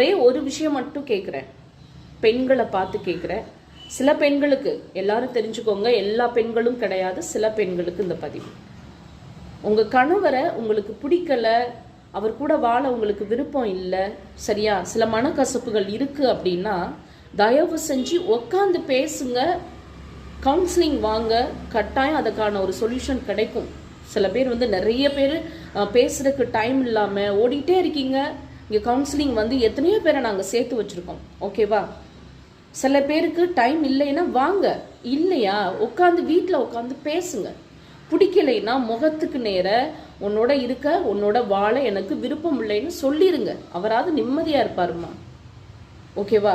ஒரே ஒரு விஷயம் மட்டும் கேட்குறேன் பெண்களை பார்த்து கேட்குறேன் சில பெண்களுக்கு எல்லாரும் தெரிஞ்சுக்கோங்க எல்லா பெண்களும் கிடையாது சில பெண்களுக்கு இந்த பதிவு. உங்கள் கணவரை உங்களுக்கு பிடிக்கல அவர் கூட வாழ உங்களுக்கு விருப்பம் இல்லை சரியா? சில மனக்கசப்புகள் இருக்குது அப்படின்னா தயவு செஞ்சு உட்காந்து பேசுங்க கவுன்சிலிங் வாங்க கட்டாயம் அதுக்கான ஒரு சொல்யூஷன் கிடைக்கும். சில பேர் வந்து நிறைய பேர் பேசுறதுக்கு டைம் இல்லாமல் ஓடிட்டே இருக்கீங்க. இங்கே கவுன்சிலிங் வந்து எத்தனையோ பேரை நாங்கள் சேர்த்து வச்சுருக்கோம். ஓகேவா சில பேருக்கு டைம் இல்லைன்னா வாங்க. இல்லையா? உட்காந்து வீட்டில் உட்காந்து பேசுங்க. பிடிக்கலைன்னா முகத்துக்கு நேர உன்னோட இருக்க உன்னோட வாழ எனக்கு விருப்பம் இல்லைன்னு சொல்லிடுங்க அவராவது நிம்மதியாக இருப்பாருமா ஓகேவா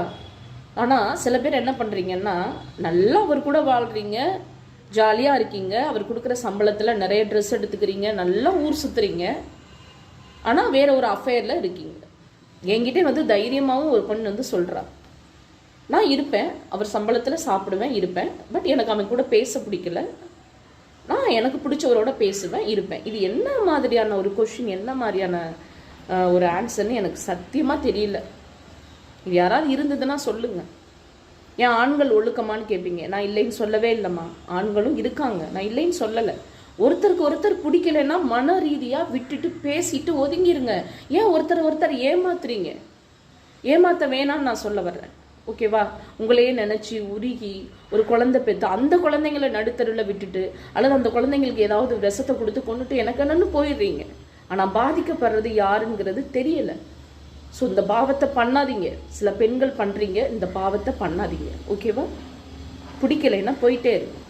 ஆனால் சில பேர் என்ன பண்ணுறீங்கன்னா நல்லா அவர் கூட வாழ்கிறீங்க ஜாலியாக இருக்கீங்க அவர் கொடுக்குற சம்பளத்தில் நிறைய ட்ரெஸ் எடுத்துக்கிறீங்க நல்லா ஊர் சுற்றுறீங்க ஆனால் வேற ஒரு அஃபேரில் இருக்கீங்க. என்கிட்ட வந்து தைரியமாகவும் ஒரு பொண்ணு வந்து சொல்கிறா நான் இருப்பேன் அவர் சம்பளத்தில் சாப்பிடுவேன் இருப்பேன் பட் எனக்கு அவன் கூட பேச பிடிக்கல. நான் எனக்கு பிடிச்சவரோட பேசுவேன் இருப்பேன். இது என்ன மாதிரியான ஒரு கொஷின் என்ன மாதிரியான ஒரு ஆன்சர்னு எனக்கு சத்தியமாக தெரியல. இது யாராவது இருந்ததுன்னா சொல்லுங்கள் ஏன் ஆண்கள் ஒழுக்கமான்னு கேட்பீங்க நான் இல்லைன்னு சொல்லவே இல்லைம்மா. ஆண்களும் இருக்காங்க. நான் இல்லைன்னு சொல்லலை. ஒருத்தருக்கு ஒருத்தர் பிடிக்கலைன்னா மன ரீதியாக விட்டுட்டு பேசிட்டு ஒதுங்கிருங்க. ஏன் ஒருத்தர் ஒருத்தர் ஏமாத்துறீங்க? ஏமாத்த வேணாம்னு நான் சொல்ல வர்றேன். ஓகேவா உங்களையே நினச்சி உருகி ஒரு குழந்தை பெற்று அந்த குழந்தைங்களை நடுத்தருவில் விட்டுட்டு அல்லது அந்த குழந்தைங்களுக்கு ஏதாவது விஷத்தை கொடுத்து கொண்டுட்டு எனக்கு என்னன்னு போயிடுறீங்க. ஆனால் பாதிக்கப்படுறது யாருங்கிறது தெரியலை. ஸோ இந்த பாவத்தை பண்ணாதீங்க. சில பெண்கள் பண்ணுறீங்க இந்த பாவத்தை பண்ணாதீங்க. ஓகேவா பிடிக்கலைன்னா போயிட்டே இருக்கும்.